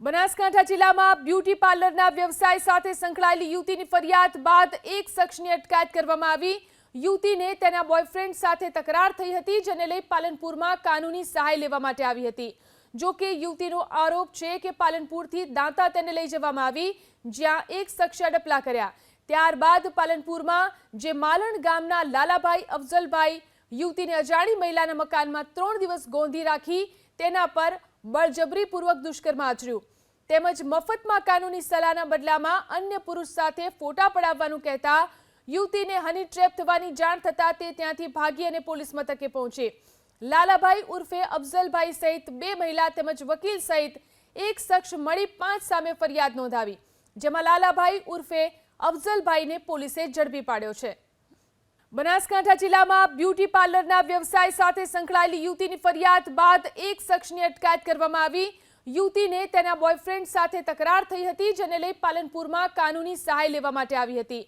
બનાસકાંઠા જિલ્લામાં બ્યુટી પાર્લરના વ્યવસાય સાથે સંકળાયેલી યુવતીની ફરિયાદ બાદ એક શખ્સની અટકાયત કરવામાં આવી. યુવતીને તેના બોયફ્રેન્ડ સાથે તકરાર થઈ હતી, જેને લઈ પાલનપુરમાં કાનૂની સહાય લેવા માટે આવી હતી. જો કે યુવતીનો આરોપ છે કે પાલનપુરથી દાંતા તેને લઈ જવામાં આવી, જ્યાં એક શખ્સે અડપલા કર્યા. ત્યારબાદ પાલનપુરમાં જે માલણ ગામના લાલાભાઈ અફઝલભાઈ યુવતીને અજાણી મહિલાના મકાનમાં ત્રણ દિવસ ગોંધી રાખી, તેના પર બળજબરીપૂર્વક દુષ્કર્મ આચર્યું. તેમજ મફતમાં કાનૂની સલાહના બદલામાં અન્ય પુરુષ સાથે ફોટા પડાવવાનું કહેતા યુવતીને હની ટ્રેપ થવાની જાણ થતાં તે ત્યાંથી ભાગી અને પોલીસ મથકે પહોંચી. લાલાભાઈ ઉર્ફે અફઝલભાઈ સહિત બે મહિલા તેમજ વકીલ સહિત એક શખ્સ મળી પાંચ સામે ફરિયાદ નોંધાવી, જેમાં લાલાભાઈ ઉર્ફે અફઝલભાઈને પોલીસે ઝડપી પાડ્યો છે. બનાસકાંઠા જિલ્લામાં બ્યુટી પાર્લરના વ્યવસાય સાથે સંકળાયેલી યુવતીની ફરિયાદ બાદ એક શખ્સની અટકાયત કરવામાં આવી. યુવતીને તેના બોયફ્રેન્ડ સાથે તકરાર થઈ હતી, જેને લઈ પાલનપુરમાં કાનૂની સહાય લેવા માટે આવી હતી.